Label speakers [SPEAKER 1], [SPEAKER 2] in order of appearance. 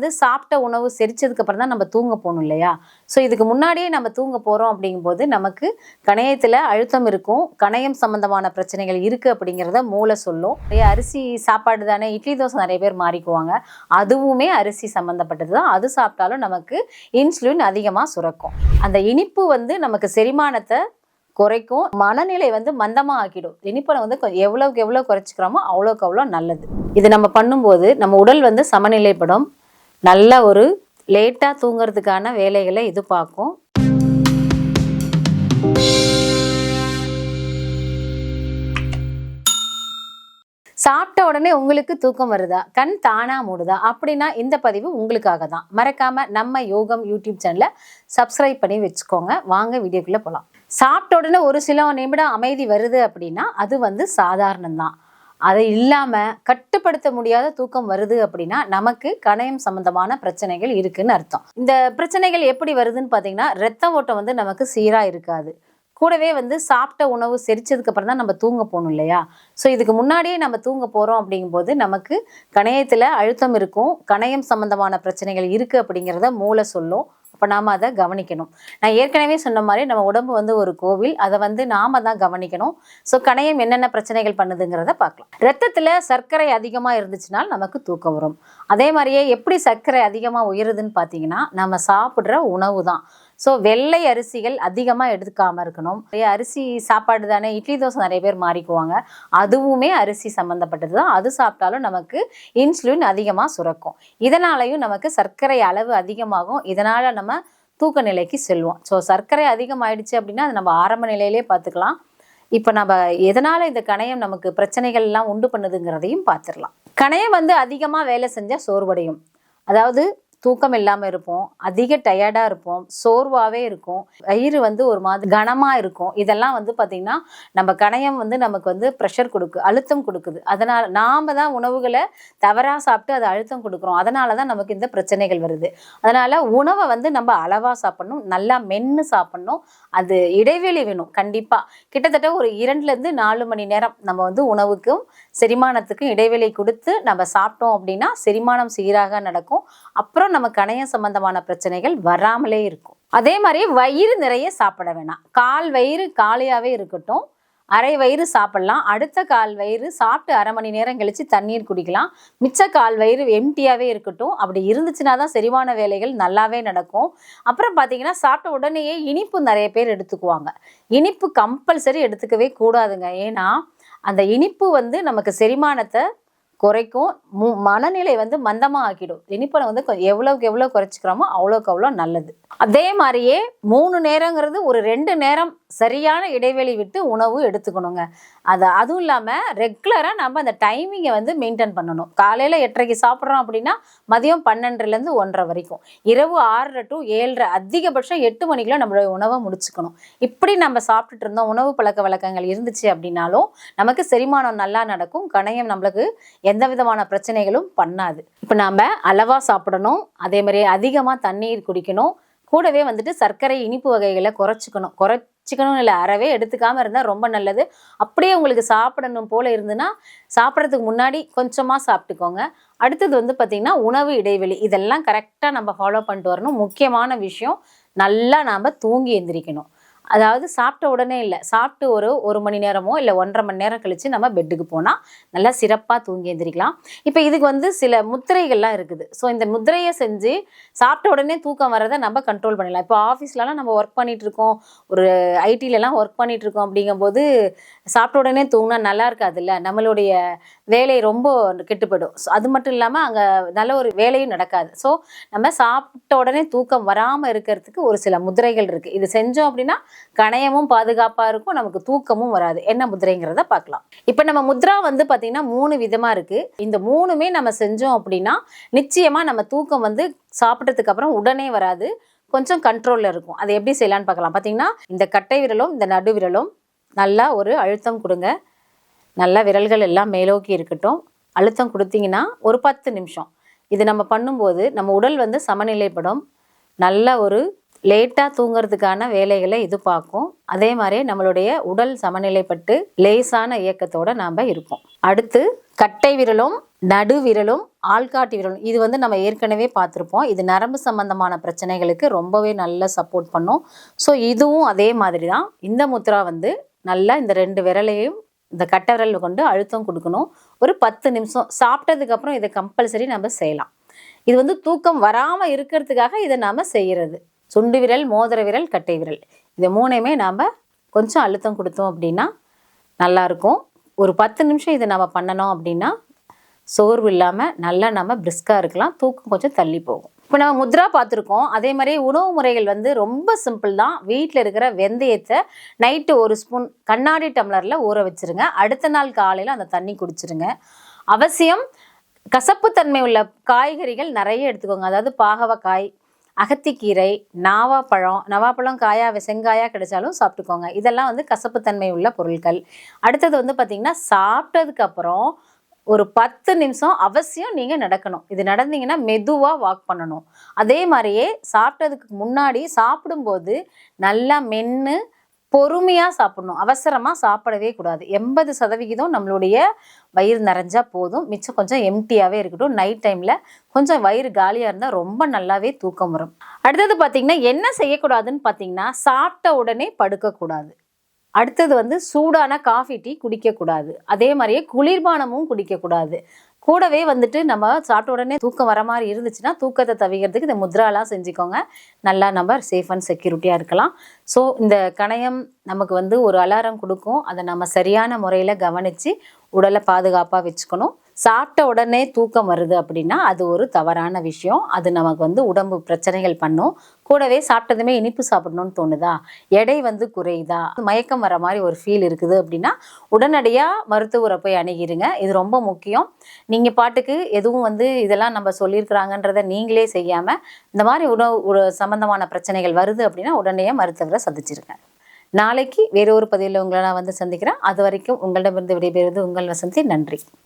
[SPEAKER 1] வந்து சாப்பிட்ட உணவு செரிச்சதுக்கு அப்புறம் தான் நம்ம தூங்க போகணும் இல்லையா? ஸோ இதுக்கு முன்னாடியே நம்ம தூங்க போகிறோம் அப்படிங்கும்போது நமக்கு கணையத்தில் அழுத்தம் இருக்கும். கணையம் சம்பந்தமான பிரச்சனைகள் இருக்குது அப்படிங்கிறத மூளை சொல்லும். நிறைய அரிசி சாப்பாடு தானே? இட்லி தோசை நிறைய பேர் மாறிக்குவாங்க. அதுவுமே அரிசி சம்மந்தப்பட்டது தான். அது சாப்பிட்டாலும் நமக்கு இன்சுலின் அதிகமாக சுரக்கும். அந்த இனிப்பு வந்து நமக்கு செரிமானத்தை குறைக்கும். மனநிலை வந்து மந்தமாக ஆக்கிடும். இனிப்பை வந்து எவ்வளோக்கு எவ்வளோ குறைச்சிக்கிறோமோ அவ்வளோக்கு அவ்வளோ நல்லது. இது நம்ம பண்ணும்போது நம்ம உடல் வந்து சமநிலைப்படும். நல்ல ஒரு லேட்டாக தூங்குறதுக்கான வேலைகளை இது பார்க்கும். சாப்பிட்ட உடனே உங்களுக்கு தூக்கம் வருதா? கண் தானா மூடுதா? அப்படின்னா இந்த பதிவு உங்களுக்காக தான். மறக்காம நம்ம யோகம் யூடியூப் சேனலை சப்ஸ்கிரைப் பண்ணி வச்சுக்கோங்க. வாங்க வீடியோக்குள்ளே போகலாம் சாப்பிட்ட உடனே ஒரு சில நிமிடம் அமைதி வருது அப்படின்னா அது வந்து சாதாரணம் தான் அதை இல்லாமல் கட்டுப்படுத்த முடியாத தூக்கம் வருது அப்படின்னா நமக்கு கணையம் சம்பந்தமான பிரச்சனைகள் இருக்குன்னு அர்த்தம். இந்த பிரச்சனைகள் எப்படி வருதுன்னு பார்த்தீங்கன்னா ரத்த ஓட்டம் வந்து நமக்கு சீராக இருக்காது. கூடவே வந்து சாப்பிட்ட உணவு செரிச்சதுக்கு அப்புறம் தான் நம்ம தூங்க போகணும் இல்லையா? ஸோ இதுக்கு முன்னாடியே நம்ம தூங்க போகிறோம் அப்படிங்கும்போது நமக்கு கணையத்தில் அழுத்தம் இருக்கும். கணையம் சம்பந்தமான பிரச்சனைகள் இருக்குது அப்படிங்கிறத மூளை சொல்லும். அப்போ நாம் அதை கவனிக்கணும். நான் ஏற்கனவே சொன்ன மாதிரி நம்ம உடம்பு வந்து ஒரு கோவில் அதை வந்து நாம தான் கவனிக்கணும். ஸோ கணையம் என்னென்ன பிரச்சனைகள் பண்ணுதுங்கிறத பார்க்கலாம். ரத்தத்தில் சர்க்கரை அதிகமாக இருந்துச்சுன்னா நமக்கு தூக்கம் வரும். அதே மாதிரியே எப்படி சர்க்கரை அதிகமாக உயருதுன்னு பார்த்தீங்கன்னா நம்ம சாப்பிட்ற உணவு தான். ஸோ வெள்ளை அரிசிகள் அதிகமாக எடுத்துக்காமல் இருக்கணும். அரிசி சாப்பாடு தானே இட்லி தோசை நிறைய பேர் மாறிக்குவாங்க. அதுவுமே அரிசி சம்மந்தப்பட்டது தான். அது சாப்பிட்டாலும் நமக்கு இன்சுலின் அதிகமாக சுரக்கும். இதனாலையும் நமக்கு சர்க்கரை அளவு அதிகமாகும். இதனால் நம்ம தூக்க நிலைக்கு செல்வோம். ஸோ சர்க்கரை அதிகமாயிடுச்சு அப்படின்னா அது நம்ம ஆரம்ப நிலையிலே பார்த்துக்கலாம். இப்போ நம்ம எதனால் இந்த கணையம் நமக்கு பிரச்சனைகள்லாம் உண்டு பண்ணுதுங்கிறதையும் பார்த்துடலாம். கணையம் வந்து அதிகமாக வேலை செஞ்சால் சோர்வடையும். அதாவது தூக்கம் இல்லாமல் இருப்போம் அதிக டயர்டாக இருப்போம் சோர்வாகவே இருக்கும். வயிறு வந்து ஒரு மாதிரி கனமாக இருக்கும். இதெல்லாம் வந்து பார்த்திங்கன்னா நம்ம கணையம் வந்து நமக்கு வந்து ப்ரெஷர் கொடுக்கு அழுத்தம் கொடுக்குது. அதனால் நாம் தான் உணவுகளை தவறாக சாப்பிட்டு அது அழுத்தம் கொடுக்குறோம். அதனால தான் நமக்கு இந்த பிரச்சனைகள் வருது. அதனால் உணவை வந்து நம்ம அளவாக சாப்பிடணும் நல்லா மென்று சாப்பிடணும். அது இடைவெளி வேணும் கண்டிப்பாக கிட்டத்தட்ட ஒரு இரண்டுலேருந்து நாலு மணி நேரம் நம்ம வந்து உணவுக்கும் செரிமானத்துக்கும் இடைவெளி கொடுத்து நம்ம சாப்பிட்டோம் அப்படின்னா செரிமானம் சீராக நடக்கும். அப்புறம் நமக்கு கணைய சம்பந்தமான பிரச்சனைகள் வராமலே இருக்கும். அதே மாதிரி வயிறு நிறைய சாப்பிட வேணாம். கால் வயிறு காலியாகவே இருக்கட்டும். அரை வயிறு சாப்பிடலாம். அடுத்த கால் வயிறு சாப்பிட்டு அரை மணி நேரம் கழித்து தண்ணீர் குடிக்கலாம். மிச்ச கால் வயிறு எம்டியாகவே இருக்கட்டும். அப்படி இருந்துச்சுன்னா தான் செரிமான வேலைகள் நல்லாவே நடக்கும். அப்புறம் பார்த்தீங்கன்னா சாப்பிட்ட உடனேயே இனிப்பு நிறைய பேர் எடுத்துக்குவாங்க. இனிப்பு கம்பல்சரி எடுத்துக்கவே கூடாதுங்க. ஏன்னா அந்த இனிப்பு வந்து நமக்கு செரிமானத்தை குறைக்கும். மு மனநிலை வந்து மந்தமாக ஆக்கிடும் இனிப்பை வந்து எவ்வளோக்கு எவ்வளவுக்கு எவ்வளோ குறைச்சிக்கிறோமோ அவ்வளோக்கு அவ்வளோ நல்லது. அதே மாதிரியே மூணு நேரங்கிறது ஒரு ரெண்டு நேரம் சரியான இடைவெளி விட்டு உணவு எடுத்துக்கணுங்க. அது அதுவும் இல்லாமல் ரெகுலராக நம்ம அந்த டைமிங்கை வந்து மெயின்டைன் பண்ணணும். காலையில் எட்டரைக்கு சாப்பிட்றோம் அப்படின்னா மதியம் பன்னெண்டுலேருந்து ஒன்றரை வரைக்கும். இரவு ஆறரை டு ஏழரை அதிகபட்சம் எட்டு மணிக்குள்ள நம்மளுடைய உணவை முடிச்சுக்கணும். இப்படி நம்ம சாப்பிட்டுட்டு இருந்தோம் உணவு பழக்க வழக்கங்கள் இருந்துச்சு அப்படின்னாலும் நமக்கு செரிமானம் நல்லா நடக்கும். கணையம் நம்மளுக்கு எந்த விதமான பிரச்சனைகளும் பண்ணாது. இப்போ நாம் அளவாக சாப்பிடணும் அதே மாதிரி அதிகமாக தண்ணீர் குடிக்கணும் கூடவே வந்துட்டு சர்க்கரை இனிப்பு வகைகளை குறைச்சிக்கணும். குறைச்சிக்கணும் இல்லை அறவே எடுத்துக்காம இருந்தால் ரொம்ப நல்லது. அப்படியே உங்களுக்கு சாப்பிடணும் போல இருந்துன்னா சாப்பிட்றதுக்கு முன்னாடி கொஞ்சமாக சாப்பிட்டுக்கோங்க. அடுத்தது வந்து பார்த்திங்கன்னா உணவு இடைவெளி. இதெல்லாம் கரெக்டாக நம்ம ஃபாலோ பண்ணிட்டு வரணும். முக்கியமான விஷயம் நல்லா நாம் தூங்கி எந்திரிக்கணும். அதாவது சாப்பிட்ட உடனே இல்லை சாப்பிட்டு ஒரு ஒரு மணி நேரமோ இல்லை ஒன்றரை மணி நேரம் கழித்து நம்ம பெட்டுக்கு போனால் நல்லா சிறப்பாக தூங்கி எந்திரிக்கலாம். இப்போ இதுக்கு வந்து சில முத்திரைகள்லாம் இருக்குது. ஸோ இந்த முத்திரையை செஞ்சு சாப்பிட்ட உடனே தூக்கம் வரதை நம்ம கண்ட்ரோல் பண்ணிடலாம் இப்போ ஆஃபீஸ்லலாம் நம்ம ஒர்க் பண்ணிகிட்ருக்கோம் இருக்கோம். ஒரு ஐடிலலாம் ஒர்க் பண்ணிகிட்ருக்கோம் இருக்கோம் அப்படிங்கும்போது சாப்பிட்ட உடனே தூங்கினா நல்லா இருக்காதுல்ல? நம்மளுடைய வேலை ரொம்ப கெட்டுப்படும். ஸோ அது மட்டும் இல்லாமல் அங்கே நல்ல ஒரு வேலையும் நடக்காது. ஸோ நம்ம சாப்பிட்ட உடனே தூக்கம் வராமல் இருக்கிறதுக்கு ஒரு சில முதிரைகள் இருக்குது இது செஞ்சோம் அப்படின்னா கணையமும் பாதுகாப்பாக இருக்கும் நமக்கு தூக்கமும் வராது. என்ன முதிரைங்கிறத பார்க்கலாம். இப்போ நம்ம முத்ரா வந்து பார்த்திங்கன்னா மூணு விதமாக இருக்குது இந்த மூணுமே நம்ம செஞ்சோம் அப்படின்னா நிச்சயமாக நம்ம தூக்கம் வந்து சாப்பிட்டதுக்கு அப்புறம் உடனே வராது. கொஞ்சம் கண்ட்ரோலில் இருக்கும். அதை எப்படி செய்யலான்னு பார்க்கலாம். பார்த்தீங்கன்னா இந்த கட்டை விரலும் இந்த நடு விரலும் நல்லா ஒரு அழுத்தம் கொடுங்க. நல்லா விரல்கள் எல்லாம் மேலோக்கி இருக்கட்டும். அழுத்தம் கொடுத்தீங்கன்னா ஒரு பத்து நிமிஷம். இது நம்ம பண்ணும்போது நம்ம உடல் வந்து சமநிலைப்படும். நல்ல ஒரு லேட்டாக தூங்குறதுக்கான வேலைகளை இது பார்க்கும். அதே மாதிரி நம்மளுடைய உடல் சமநிலைப்பட்டு லேசான இயக்கத்தோட நாம் இருப்போம் அடுத்து கட்டை விரலும் நடு விரலும் ஆள்காட்டி விரலும் இது வந்து நம்ம ஏற்கனவே பார்த்துருப்போம். இது நரம்பு சம்பந்தமான பிரச்சனைகளுக்கு ரொம்பவே நல்ல சப்போர்ட் பண்ணும். ஸோ இதுவும் அதே மாதிரி தான் இந்த முத்ரா வந்து நல்லா இந்த ரெண்டு விரலையும் இந்த கட்டை விரல் கொண்டு அழுத்தம் கொடுக்கணும். ஒரு பத்து நிமிஷம் சாப்பிட்டதுக்கப்புறம் இதை கம்பல்சரி நம்ம செய்யலாம். இது வந்து தூக்கம் வராமல் இருக்கிறதுக்காக இதை நாம் செய்கிறது சுண்டு விரல் மோதிர விரல் கட்டை விரல். இதை மூணையுமே நாம் கொஞ்சம் அழுத்தம் கொடுத்தோம் அப்படின்னா நல்லாயிருக்கும். ஒரு பத்து நிமிஷம் இதை நம்ம பண்ணணும் அப்படின்னா சோர்வு இல்லாமல் நல்லா நம்ம பிரிஸ்காக இருக்கலாம். தூக்கம் கொஞ்சம் தள்ளி போகும். இப்போ நம்ம முத்ரா பார்த்துருக்கோம். அதே மாதிரி உணவு முறைகள் வந்து ரொம்ப சிம்பிள் தான். வீட்டில் இருக்கிற வெந்தயத்தை நைட்டு ஒரு ஸ்பூன் கண்ணாடி டம்ளரில் ஊற வச்சுருங்க. அடுத்த நாள் காலையில் அந்த தண்ணி குடிச்சிருங்க. அவசியம் கசப்புத்தன்மை உள்ள காய்கறிகள் நிறைய எடுத்துக்கோங்க. அதாவது பாகவக்காய் அகத்திக்கீரை நாவாப்பழம் நவாப்பழம் காயா செங்காயாக கிடைச்சாலும் சாப்பிட்டுக்கோங்க. இதெல்லாம் வந்து கசப்புத்தன்மை உள்ள பொருட்கள் அடுத்தது வந்து பார்த்திங்கன்னா சாப்பிட்டதுக்கப்புறம் ஒரு பத்து நிமிஷம் அவசியம் நீங்கள் நடக்கணும். இது நடந்தீங்கன்னா மெதுவாக வாக் பண்ணணும். அதே மாதிரியே சாப்பிட்டதுக்கு முன்னாடி சாப்பிடும்போது நல்லா மென்று பொறுமையாக சாப்பிடணும். அவசரமாக சாப்பிடவே கூடாது. எண்பது சதவிகிதம் நம்மளுடைய வயிறு நிறைஞ்சா போதும். மிச்சம் கொஞ்சம் எம்டியாகவே இருக்கட்டும். நைட் டைமில் கொஞ்சம் வயிறு காலியாக இருந்தால் ரொம்ப நல்லாவே தூக்கம் வரும். அடுத்தது பார்த்திங்கன்னா என்ன செய்யக்கூடாதுன்னு பார்த்தீங்கன்னா சாப்பிட்ட உடனே படுக்கக்கூடாது. அடுத்தது வந்து சூடான காஃபி டீ குடிக்கக்கூடாது. அதே மாதிரியே குளிர்பானமும் குடிக்கக்கூடாது. கூடவே வந்துட்டு நம்ம சாப்பிட்ட உடனே தூக்கம் வர மாதிரி இருந்துச்சுன்னா தூக்கத்தை தவிக்கிறதுக்கு இந்த முத்ராலாம் செஞ்சுக்கோங்க. நல்லா நம்ம சேஃப் அண்ட் செக்யூரிட்டியாக இருக்கலாம். ஸோ இந்த கணையம் நமக்கு வந்து ஒரு அலாரம் கொடுக்கும். அதை நம்ம சரியான முறையில் கவனித்து உடலை பாதுகாப்பாக வச்சுக்கணும். சாப்பிட்ட உடனே தூக்கம் வருது அப்படின்னா அது ஒரு தவறான விஷயம். அது நமக்கு வந்து உடம்பு பிரச்சனைகள் பண்ணும். கூடவே சாப்பிட்டதுமே இனிப்பு சாப்பிடணும்னு தோணுதா? எடை வந்து குறையுதா? மயக்கம் வர மாதிரி ஒரு ஃபீல் இருக்குது அப்படின்னா உடனடியாக மருத்துவரை போய் அணுகிருங்க. இது ரொம்ப முக்கியம். நீங்கள் பாட்டுக்கு எதுவும் வந்து இதெல்லாம் நம்ம சொல்லியிருக்கிறாங்கன்றதை நீங்களே செய்யாமல் இந்த மாதிரி உணவு சம்மந்தமான பிரச்சனைகள் வருது அப்படின்னா உடனே மருத்துவரை சந்திச்சிருங்க. நாளைக்கு வேற ஒரு பதிவில் உங்களை நான் வந்து சந்திக்கிறேன். அது வரைக்கும் உங்களிடமிருந்து விடைபெறுவது உங்கள் வசந்தி. நன்றி.